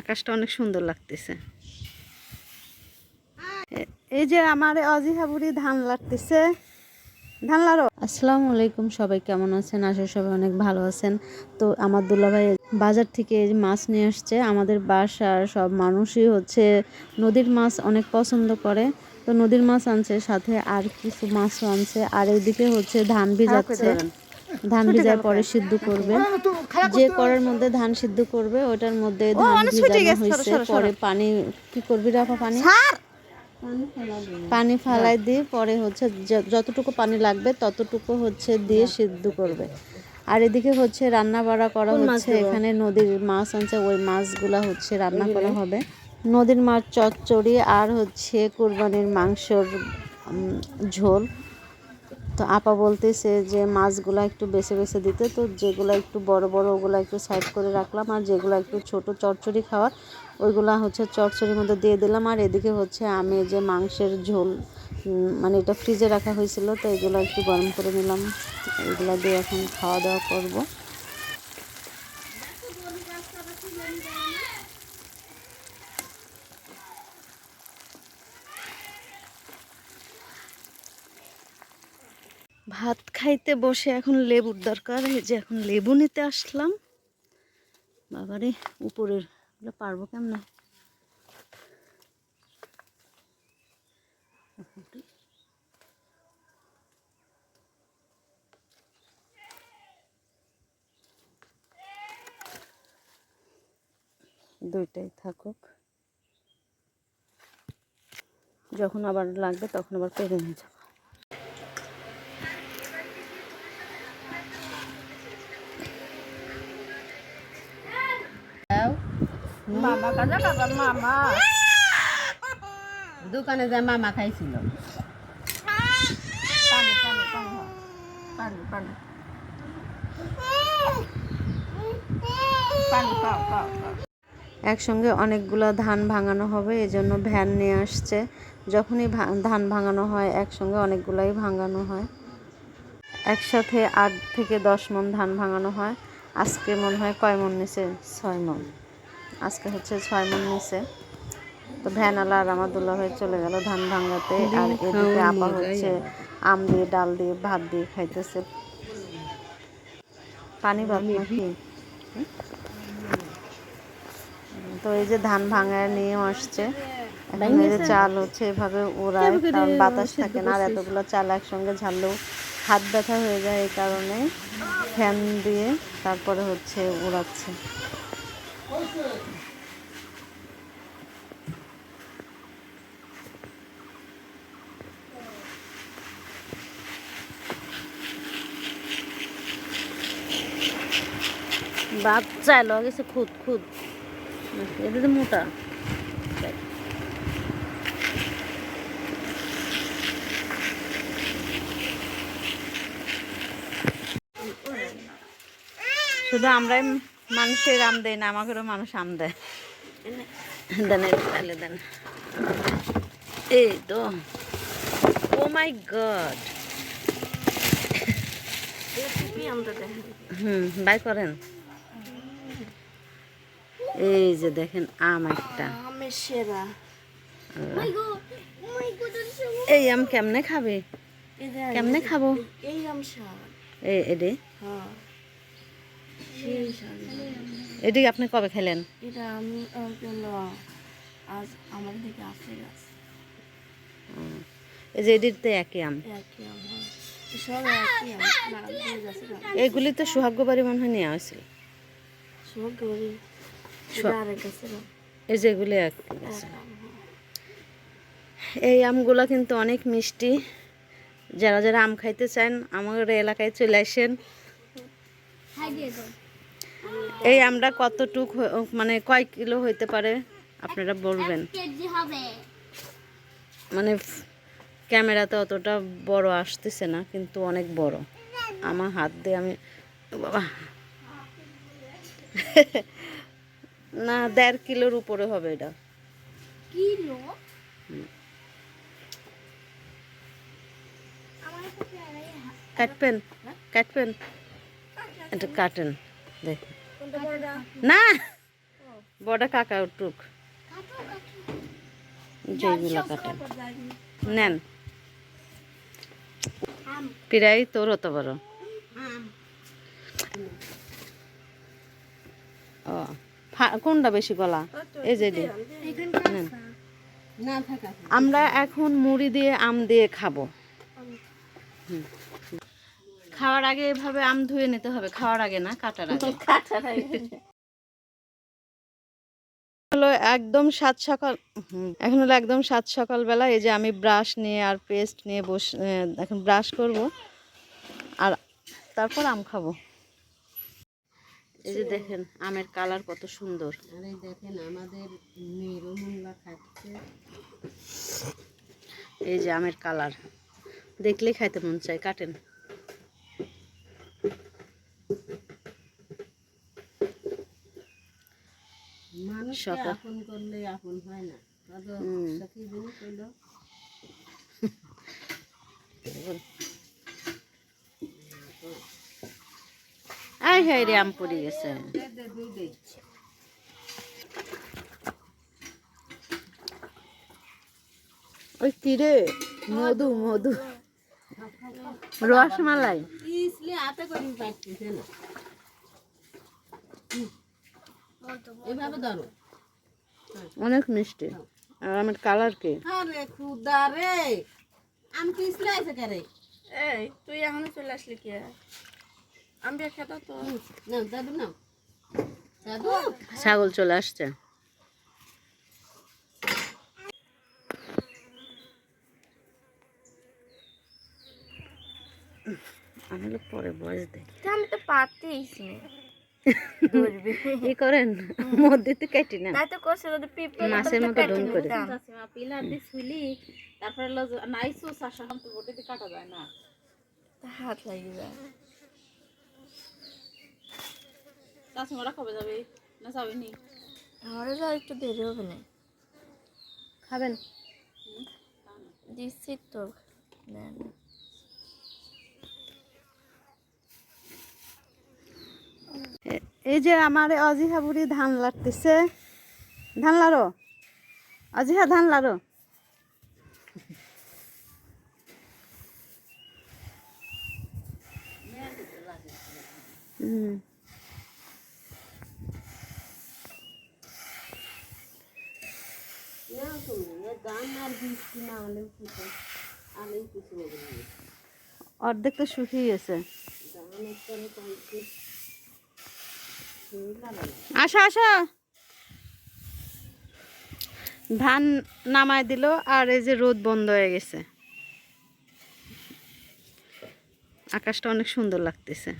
আকাশটা অনেক সুন্দর লাগতেছে। এই যে আমার অজিহা বুড়ি ধান লাগতেছে ধান লাড়ো। আসসালামু আলাইকুম সবাই কেমন আছেন? আশা সবাই অনেক ভালো আছেন। তো আমার দুলাভাই বাজার থেকে এই মাছ নিয়ে আসছে। আমাদের বাসার সব মানুষই হচ্ছে নদীর মাছ অনেক পছন্দ করে। তো নদীর মাছ আনছে সাথে আর কিছু মাছও আনছে। আর এইদিকে হচ্ছে ধান ভিজাচ্ছে। ধান ভিজার পরে সিদ্ধ করবে। যে করার মধ্যে ধান সিদ্ধ করবে ওটার মধ্যে ধান ভিজানো হয়েছে। পরে পানি কি করবি রাফা পানি? পানি ফালাই দিয়ে পরে হচ্ছে যতটুকু পানি লাগবে ততটুকু হচ্ছে দিয়ে সিদ্ধ করবে। আর এদিকে হচ্ছে রান্না বাড়া করা হচ্ছে এখানে নদীর মাছ আনছে ওই মাছগুলা হচ্ছে রান্না করা হবে। নদীর মাছ চচ্চড়ি আর হচ্ছে কোরবানির মাংসর ঝোল। তো আপা বলতেছে যে মাছগুলো একটু বেছে বেছে দিতে, তো যেগুলো একটু বড় বড় ওগুলো একটু সাইড করে রাখলাম, আর যেগুলো একটু ছোট চচ্চড়ি খাওয়ার, ওইগুলো হচ্ছে চচ্চড়ির মধ্যে দিয়ে দিলাম। আর এদিকে হচ্ছে আমি যে মাংসের ঝোল মানে এটা ফ্রিজে রাখা হয়েছিল, তো এগুলো একটু গরম করে নিলাম। এগুলো দিয়ে এখন খাওয়া দাওয়া করব। ভাত খাইতে বসে এখন লেবুর দরকার, এই যে এখন লেবু নিতে আসলাম। বাবারে, উপরের পারব কেমন? দুইটাই থাকুক। যখন আবার লাগবে তখন আবার পেরে নিয়ে যাব। মামা কাজা কাজা মামা। দোকানে যায় মামা খাইছিল। পানি পানি পানি পানি পানি। পানি পাও পাও পাও। একসঙ্গে অনেকগুলো ধান ভাঙানো হবে এই জন্য ভ্যান নিয়ে আসছে। যখনই ধান ভাঙানো হয় একসঙ্গে অনেকগুলাই ভাঙানো হয়। একসাথে আট থেকে দশ মন ধান ভাঙানো হয়। আজকে মনে হয় কয় মন নিছে? ছয় মন। আজকে হচ্ছে ছয় মন নিছে তো ভ্যানালা আর আমার হয়ে চলে গেল ধান ভাঙাতে আর এদিকে আপা হচ্ছে আম দিয়ে ডাল দিয়ে ভাত দিয়ে খাইতেছে। পানি ভাত নাকি? তো এই যে ধান ভাঙায় নিয়ে আসছে। এখন এই যে চাল হচ্ছে এভাবে ওড়ায় কারণ বাতাস থাকে না আর এতগুলো চাল একসঙ্গে ঝাললেও হাত ব্যথা হয়ে যায় এই কারণে। ফ্যান দিয়ে তারপরে হচ্ছে উড়াচ্ছে। বাচ্চা লগেছে খুদ খুদ। এটা তো মোটা। শুধু আমরাই মানুষের আম দেয় না আমাকেও মানুষ আম দেয়। দেন এই তাহলে দেন। এই তো। ও মাই গড। হুম বাই করেন। এই যে দেখেন আম একটা। আমের সেরা। এই আম কেমনে খাবে? কেমনে খাব? এই আম এই এডে। হ্যাঁ। এটি আপনি কবে খেলেন? এটা আমি আজ আমার গাছ এই যে এটিতে একই আম। একই আম হয়। সব একই আম তো মনে হয় নেওয়া হয়েছিল। এই যে এগুলি এক এক আম হয়। এই আমগুলো কিন্তু অনেক মিষ্টি। যারা যারা আম খাইতে চান আমাদের এলাকায় চলে আসেন। এই আমরা কতটুক মানে কয় কিলো হইতে পারে? আপনারা বলবেন। মানে ক্যামেরাতে অতটা বড় আসতেছে না কিন্তু অনেক বড়। আমার হাত দিয়ে আমি বাবা। না দেড় কিলোর উপরে হবে এটা। কিলো? কাটবেন? কাটবেন? এটা কাটেন দেখ না বড় কাকা উঠুক। যেগুলো কাটেন নেন। প্রায় তোর হতে পারো ও কোনটা বেশি গলা? এই যে আমরা এখন মুড়ি দিয়ে আম দিয়ে খাব। হুম। খাওয়ার আগে এভাবে আম ধুয়ে নিতে হবে খাওয়ার আগে না কাটার আগে। কাটার হলো একদম সাত সকাল হুম, এখন হলো একদম সাত সকালবেলা এই যে আমি ব্রাশ নিয়ে আর পেস্ট নিয়ে বস এখন ব্রাশ করব আর তারপর আম খাব। এই যে দেখেন আমের কালার কত সুন্দর। আরে দেখেন আমাদের মেয়েরও মোল্লা খাচ্ছে। এই যে আমের কালার দেখলেই খাইতে মন চায় কাটেন। আপন করলে আপন হয় না। আই হাই রে আম পড়ে গেছে। ওই তীরে মধু মধু। রসমালাই। ইসলে হাতে করি পাচ্ছিস না? এভাবে ধরো। অনেক মিষ্টি। আর আমার কালার কে? আরে খুদা রে। আমি কি আছে কারে এই তুই এখনও চলে আসলি কি? আমি খেতা তো। না দাদু না দাদু ছাগল চলে আসছে। হলো পরে আমি তো পারতেইছি কি করেন? মধ্যে তো কেটে নেন তাই তো করছে যদি পিঁপড়ে মাছের মতো ডুম করে। হাত লাগি যায়। আমারও যা একটু দেরি হবে না। খাবেন? দিচ্ছি তো। এই যে আমার অজিহা বুড়ি ধান লাড়তেছে। ধান লাড়ো? অজিহা, ধান লাড়ো? অর্ধেক তো শুকিয়ে গেছে ধানের পরে তো একটু সেই লাগে না। আসো, আসা। ধান নামায় দিল আর এই যে রোদ বন্ধ হয়ে গেছে। আকাশটা অনেক সুন্দর লাগতেছে।